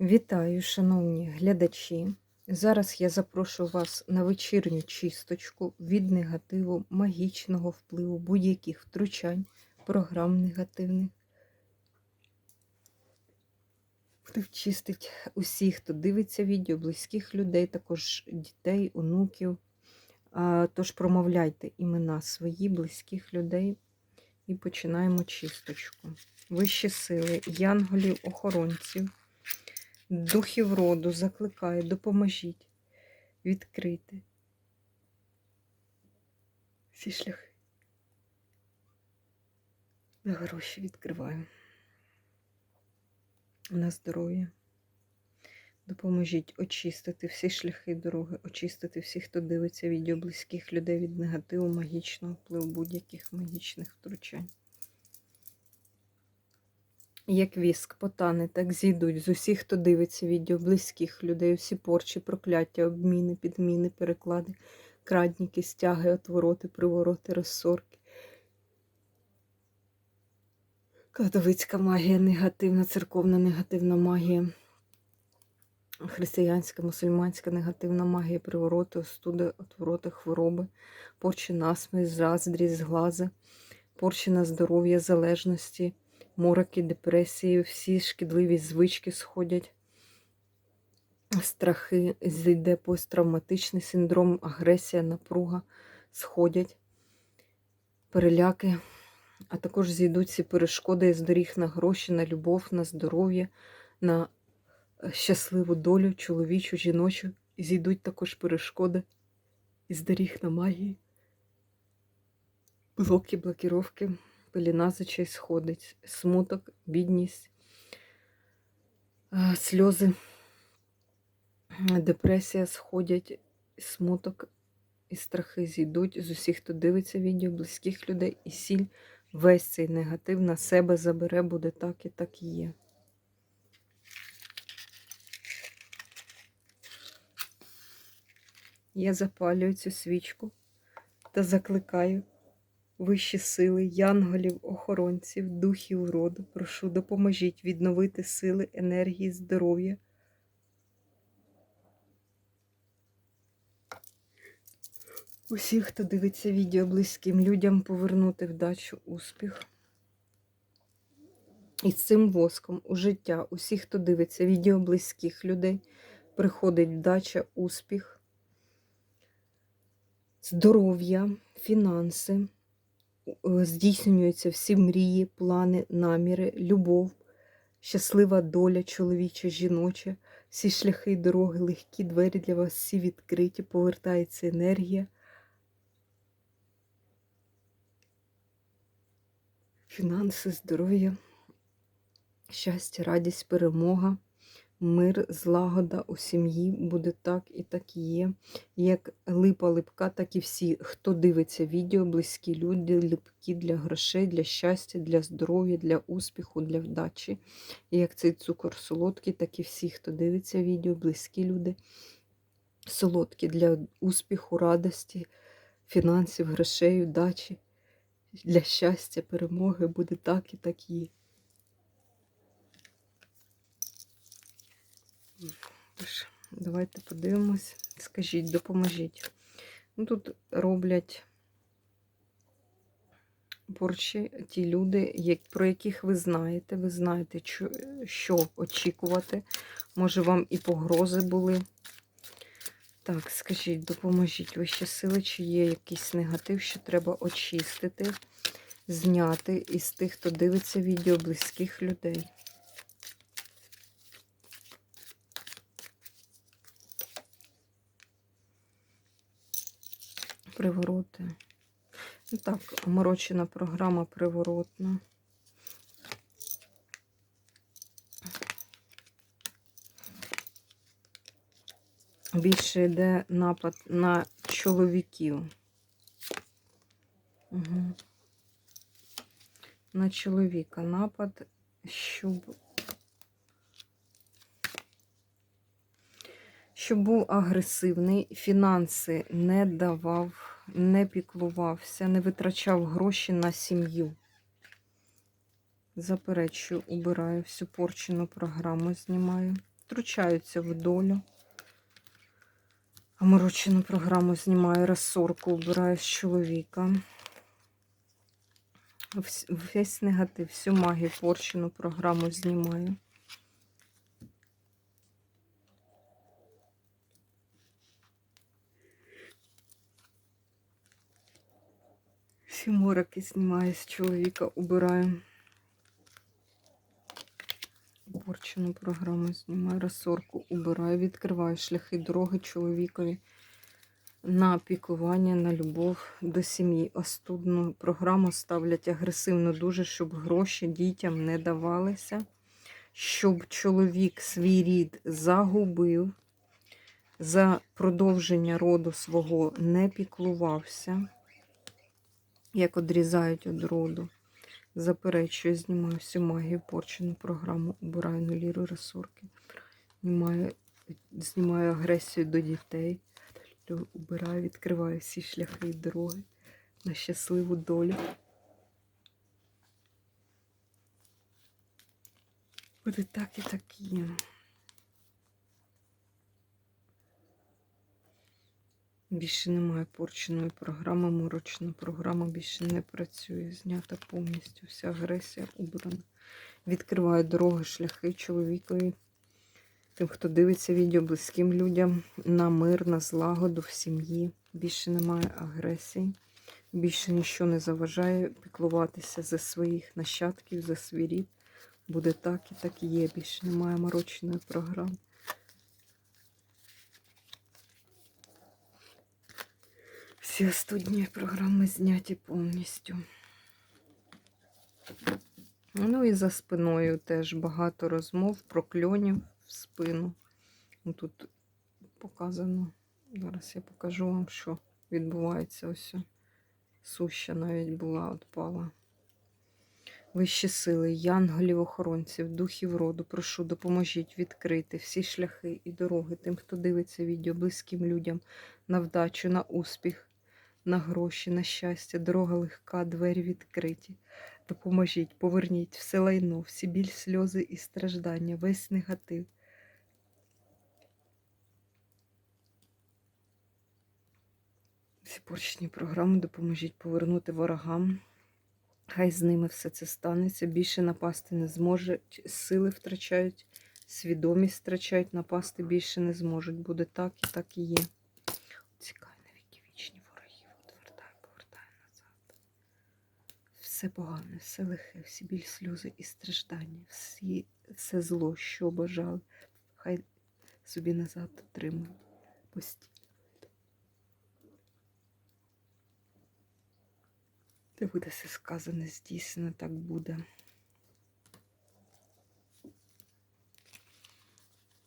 Вітаю, шановні глядачі. Зараз я запрошую вас на вечірню чисточку від негативу, магічного впливу, будь-яких втручань, програм негативних. Буду чистити усіх, хто дивиться відео, близьких людей, також дітей, онуків. Тож промовляйте імена свої, близьких людей і починаємо чисточку. Вищі сили, янголів, охоронців духів роду закликаю, допоможіть відкрити всі шляхи. На гроші відкриваю. На здоров'я. Допоможіть очистити всі шляхи дороги, очистити всіх, хто дивиться відео близьких людей від негативу, магічного впливу будь-яких магічних втручань. Як віск, потане, так зійдуть з усіх, хто дивиться відео, близьких людей, усі порчі, прокляття, обміни, підміни, переклади, крадніки, стяги, отвороти, привороти, розсорки. Кладовицька магія, негативна, церковна негативна магія, християнська, мусульманська негативна магія, привороти, остуди, отвороти, хвороби, порчі насмерть, заздрість, зглази, порчі на здоров'я, залежності мороки, депресії, всі шкідливі звички сходять, страхи, зійде посттравматичний синдром, агресія, напруга сходять, переляки, а також зійдуть ці перешкоди з доріг на гроші, на любов, на здоров'я, на е, щасливу долю, чоловічу, жіночу. Зійдуть також перешкоди із доріг на магії, блоки, блокіровки пеліна з сходить, смуток, бідність, сльози, депресія сходять, смуток і страхи. Зійдуть з усіх, хто дивиться відео, близьких людей, і сіль. Весь цей негатив на себе забере, буде так і так і є. Я запалюю цю свічку та закликаю вищі сили, янголів, охоронців, духів роду, прошу, допоможіть відновити сили, енергії, здоров'я. Усіх, хто дивиться відео близьким людям, повернути вдачу, успіх. І з цим воском у життя усіх, хто дивиться відео близьких людей, приходить вдача, успіх, здоров'я, фінанси. Е, здійснюються всі мрії, плани, наміри, любов, щаслива доля, чоловіча, жіноча, всі шляхи, дороги, легкі двері для вас всі відкриті, повертається енергія. Фінанси, здоров'я, щастя, радість, перемога мир, злагода у сім'ї буде так і так є. Як липа липка, так і всі, хто дивиться відео, близькі люди, липкі для грошей, для щастя, для здоров'я, для успіху, для вдачі. Як цей цукор солодкий, так і всі, хто дивиться відео, близькі люди, солодкі для успіху, радості, фінансів, грошей, вдачі. Для щастя, перемоги буде так і так є. Тож, давайте подивимось. Скажіть, допоможіть. Ну, Тут роблять борщі ті люди, про яких ви знаєте. Ви знаєте, що очікувати. Може, вам і погрози були. Так, скажіть, допоможіть вищі сили, чи є якийсь негатив, що треба очистити, зняти із тих, хто дивиться відео близьких людей. Привороти. І так, оморочена програма приворотна. Більше йде напад на чоловіків. Угу. На чоловіка напад, щоб щоб був агресивний, фінанси не давав, не піклувався, не витрачав гроші на сім'ю. Заперечую, убираю всю порчену програму, знімаю. втручаються в долю. Оморочену програму знімаю, розсорку убираю з чоловіка. Весь негатив, всю магію порчену програму знімаю. Всі мороки знімаю з чоловіка, убираю. Порчену програму знімаю, розсорку убираю, відкриваю шляхи дороги чоловікові на піклування, на любов до сім'ї. Остудну програму ставлять агресивно дуже, щоб гроші дітям не давалися, щоб чоловік свій рід загубив, за продовження роду свого не піклувався, як одрізають від роду. Заперечую, знімаю всю магію, порчену програму, убираю нуліру ресурки, знімаю, знімаю агресію до дітей, убираю, відкриваю всі шляхи і дороги на щасливу долю. Буде так і так є. Більше немає порченої програми, морочна програма більше не працює. Знята повністю вся агресія убрана. Відкриваю дороги, шляхи чоловікові, тим, хто дивиться відео близьким людям, на мир, на злагоду в сім'ї. Більше немає агресії, більше нічого не заважає піклуватися за своїх нащадків, за свій рід. Буде так і так і є. Більше немає морочної програми. Всі студні програми зняті повністю. Ну і за спиною теж багато розмов, прокльонів в спину. Ну, Тут показано. Зараз я покажу вам, що відбувається. Ось суща навіть була, отпала. Вищі сили, янголів-охоронців, духів роду, прошу, допоможіть відкрити всі шляхи і дороги тим, хто дивиться відео близьким людям на вдачу, на успіх, на гроші, на щастя, дорога легка, двері відкриті. Допоможіть, поверніть все лайно, всі біль, сльози і страждання, весь негатив. Всі порчні програми допоможіть повернути ворогам. Хай з ними все це станеться. Більше напасти не зможуть. Сили втрачають, свідомість втрачають, напасти більше не зможуть. Буде так і так і є. Цікаві навіки вічні ворогів. Отвертай, повертай назад. Все погане, все лихе, всі біль, сльози і страждання, всі, все зло, що бажали, хай собі назад отримують постійно. Де буде все сказане, здійснено, так буде.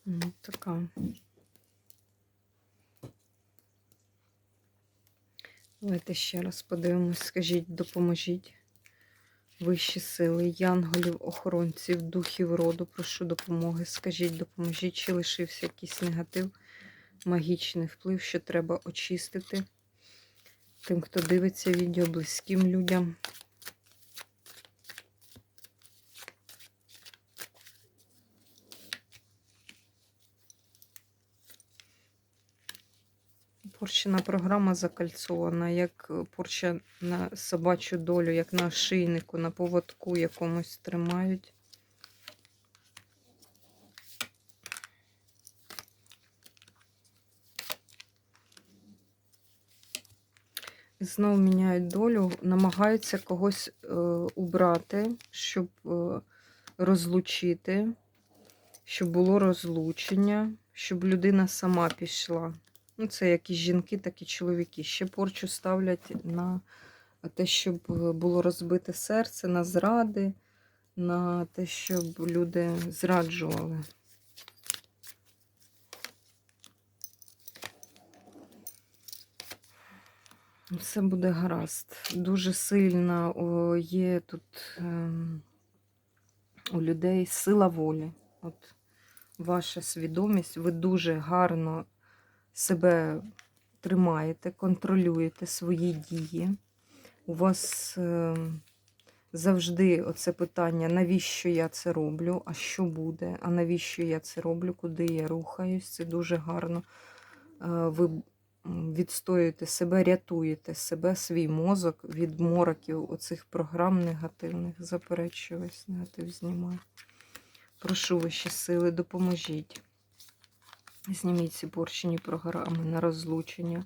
Ну, така. Давайте ще раз подивимось. Скажіть, допоможіть. Вищі сили, янголів, охоронців, духів роду, прошу допомоги. Скажіть, допоможіть, чи лишився якийсь негатив, магічний вплив, що треба очистити тим, хто дивиться відео, близьким людям. Порчена програма закальцована, як е, порча на собачу долю, як на шийнику, на поводку якомусь тримають. Знову міняють долю, намагаються когось е, убрати, щоб е, розлучити, щоб було розлучення, щоб людина сама пішла. Ну, це як і жінки, так і чоловіки. Ще порчу ставлять на те, щоб е, було розбите серце, на зради, на те, щоб люди зраджували. Все буде гаразд. Дуже сильна є тут ем, у людей сила волі. От ваша свідомість, ви дуже гарно себе тримаєте, контролюєте свої дії. У вас ем, Завжди оце питання, навіщо я це роблю, а що буде, а навіщо я це роблю, куди я рухаюсь. Це дуже гарно. Е, Ви відстоюєте себе, рятуєте себе, свій мозок від мороків оцих програм негативних. Заперечую негатив знімаю. Прошу вищі сили, допоможіть. Зніміть ці порчені програми на розлучення,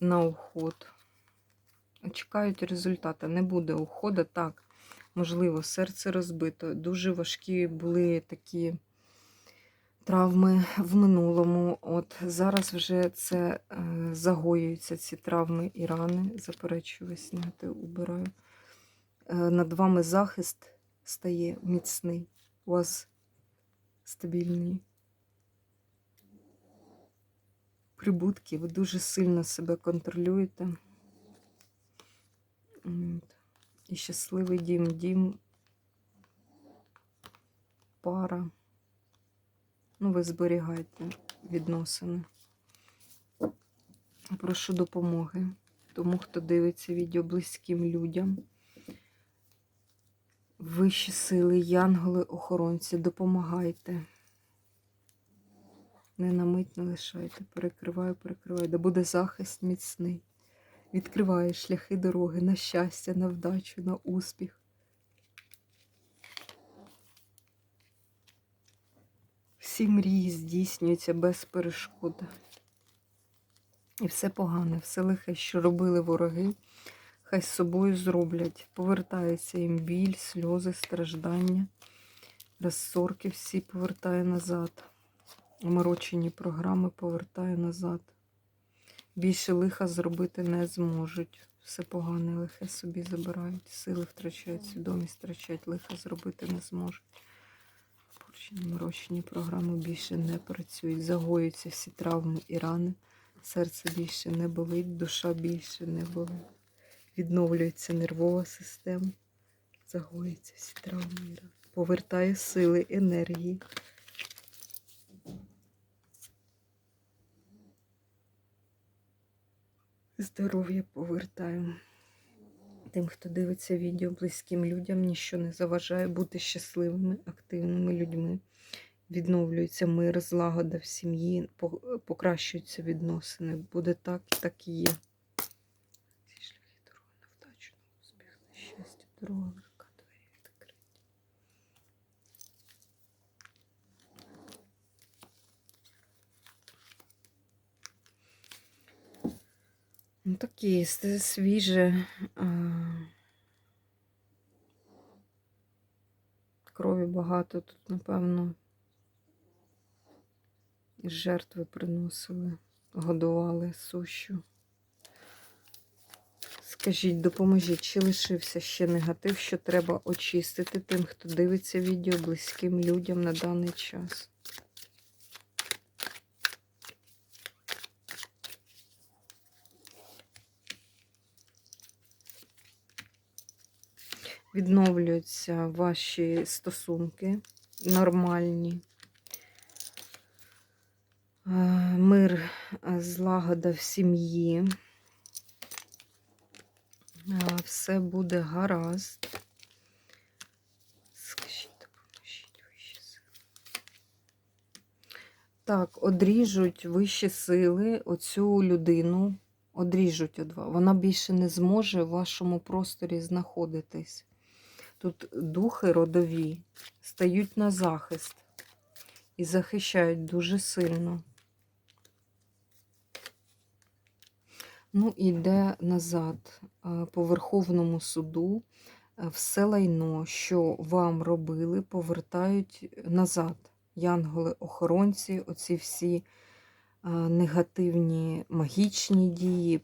на уход. Чекають результати. Не буде уходу. Так, можливо, серце розбито. Дуже важкі були такі травми в минулому. От зараз вже це е, загоюються ці травми і рани. Заперечую негатив, убираю. Е, над вами захист стає міцний. У вас стабільний. Прибутки, ви дуже сильно себе контролюєте. І щасливий дім, дім, пара. Ну, ви зберігаєте відносини. Прошу допомоги тому, хто дивиться відео близьким людям. Вищі сили, янголи, охоронці, допомагайте. Не на мить не лишайте. Перекриваю, перекриваю. Да буде захист міцний. Відкриває шляхи дороги на щастя, на вдачу, на успіх. Всі мрії здійснюються без перешкод. І все погане, все лихе, що робили вороги, хай з собою зроблять. Повертається їм біль, сльози, страждання, розсорки всі повертає назад. Оморочені програми повертає назад. Більше лиха зробити не зможуть. Все погане, лихе собі забирають. Сили втрачають, свідомість втрачають, лиха зробити не зможуть. Порчені морочені програми більше не працюють. Загоюються всі травми і рани. Серце більше не болить, душа більше не болить. Відновлюється нервова система. Загоюються всі травми і рани. Повертає сили, енергії. Здоров'я повертаю. Тим, хто дивиться відео близьким людям, ніщо не заважає бути щасливими, активними людьми. Відновлюється мир, злагода в сім'ї, покращуються відносини. Буде так, так і є. Ці шляхи дороги на вдачу, успіх, на щастя, дорога Ну, такі свіже. Крові багато тут, напевно. Жертви приносили, годували сущу. Скажіть, допоможіть, чи лишився ще негатив, що треба очистити тим, хто дивиться відео близьким людям на даний час? Відновлюються ваші стосунки нормальні. Е, Мир, е, злагода в сім'ї. Е, Все буде гаразд. Так, одріжуть вищі сили оцю людину. Одріжуть од вас. Вона більше не зможе в вашому просторі знаходитись. Тут духи родові стають на захист і захищають дуже сильно. Ну, іде назад е, по Верховному суду. е, Все лайно, що вам робили, повертають назад. Янголи-охоронці, оці всі е, негативні магічні дії,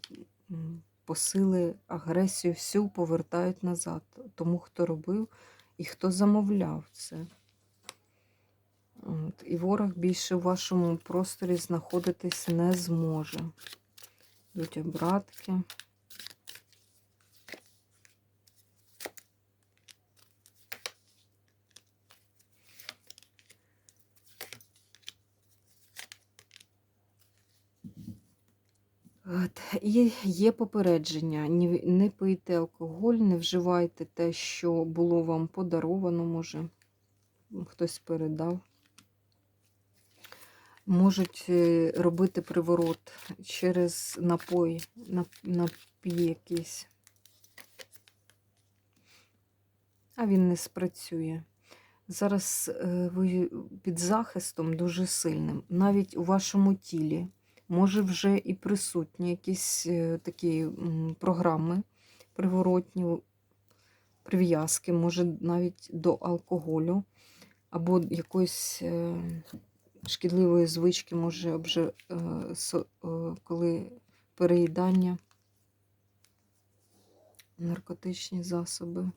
посили, агресію, всю повертають назад. Тому хто робив і хто замовляв це. От. І ворог більше в вашому просторі знаходитись не зможе. Йдуть обратки. От, і є попередження. Не, пийте алкоголь, не вживайте те, що було вам подаровано, може, хтось передав. Можуть е, робити приворот через напой, нап- напій якийсь. А він не спрацює. Зараз е, ви під захистом дуже сильним. Навіть у вашому тілі може вже і присутні якісь е, такі програми приворотні, прив'язки, може навіть до алкоголю або якоїсь е, шкідливої звички, може вже е, коли переїдання, наркотичні засоби.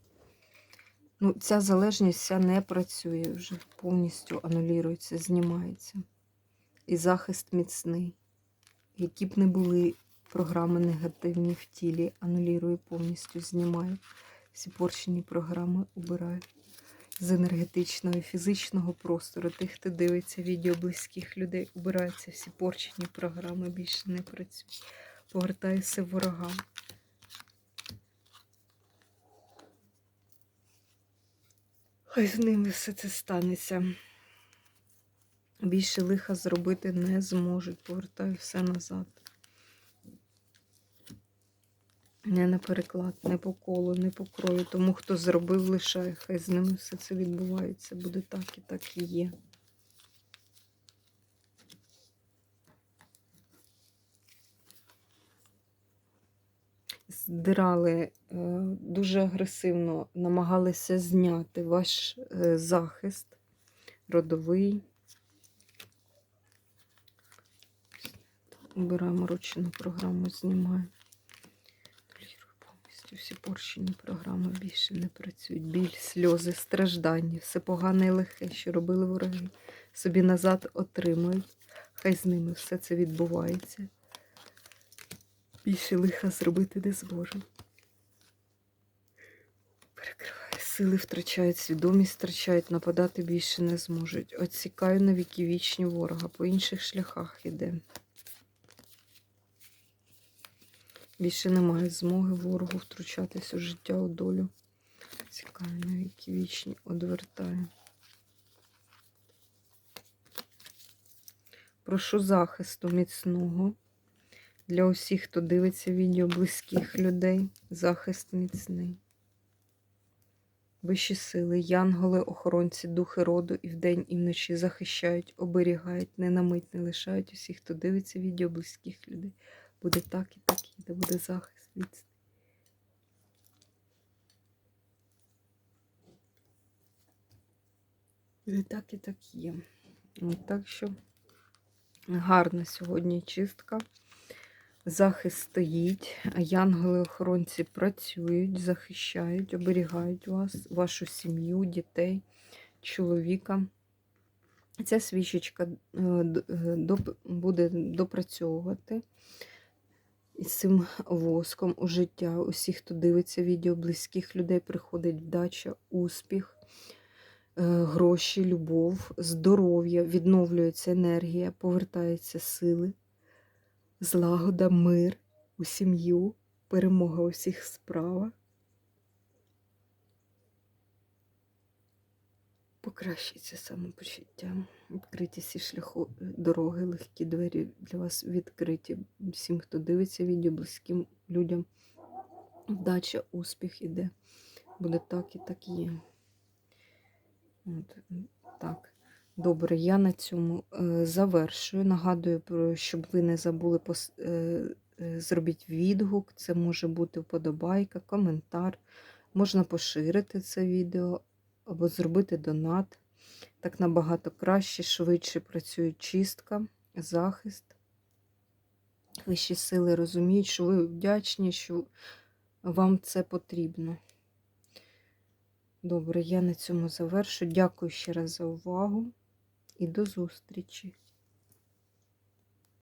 Ну, ця залежність вся не працює вже, повністю анулюється, знімається. І захист міцний. Які б не були програми негативні в тілі, анулює повністю, знімає. Всі порчені програми убирає з енергетичного і фізичного простору. Тих, хто дивиться відео близьких людей, убираються всі порчені програми, більше не працюють. Повертаюся ворогам. Хай з ними все це станеться. Більше лиха зробити не зможуть. Повертаю все назад. Не на переклад, не по колу, не по крою. Тому хто зробив, лишає. Хай з ними все це відбувається. Буде так і так і є. Здирали е, дуже агресивно, намагалися зняти ваш е, захист родовий. Убираємо ручну програму, знімаємо. Повністю всі порщені програми більше не працюють. Біль, сльози, страждання, все погане і лихе, що робили вороги. Собі назад отримують. Хай з ними все це відбувається. Більше лиха зробити не зможемо. Перекриваю. Сили втрачають, свідомість втрачають, нападати більше не зможуть. Оцікаю на віки вічні ворога, по інших шляхах іде. Більше немає змоги ворогу втручатись у життя, у долю. Цікаві віки вічні, одвертаю. Прошу захисту міцного для усіх, хто дивиться відео близьких людей. Захист міцний. Вищі сили, янголи, охоронці, духи роду і вдень, і вночі захищають, оберігають, не на не лишають усіх, хто дивиться відео близьких людей. Буде так і так і де буде захист міцний. Буде так і так є. От так що гарна сьогодні чистка. Захист стоїть, янголи-охоронці працюють, захищають, оберігають вас, вашу сім'ю, дітей, чоловіка. Ця свічечка е, е, буде допрацьовувати із цим воском у життя. Усі, хто дивиться відео, близьких людей приходить вдача, успіх, е, гроші, любов, здоров'я, відновлюється енергія, повертаються сили злагода, мир у сім'ю, перемога у всіх справах. Покращується самопочуття. Відкриті всі шляху, дороги, легкі двері для вас відкриті. Всім, хто дивиться відео, близьким людям. Вдача, успіх іде. Буде так і так є. От, так. Добре, я на цьому е, завершую. Нагадую, про- щоб ви не забули, е, е, зробіть відгук. Це може бути вподобайка, коментар. Можна поширити це відео або зробити донат. Так набагато краще, швидше працює чистка, захист. Вищі сили розуміють, що ви вдячні, що вам це потрібно. Добре, я на цьому завершу. Дякую ще раз за увагу і до зустрічі!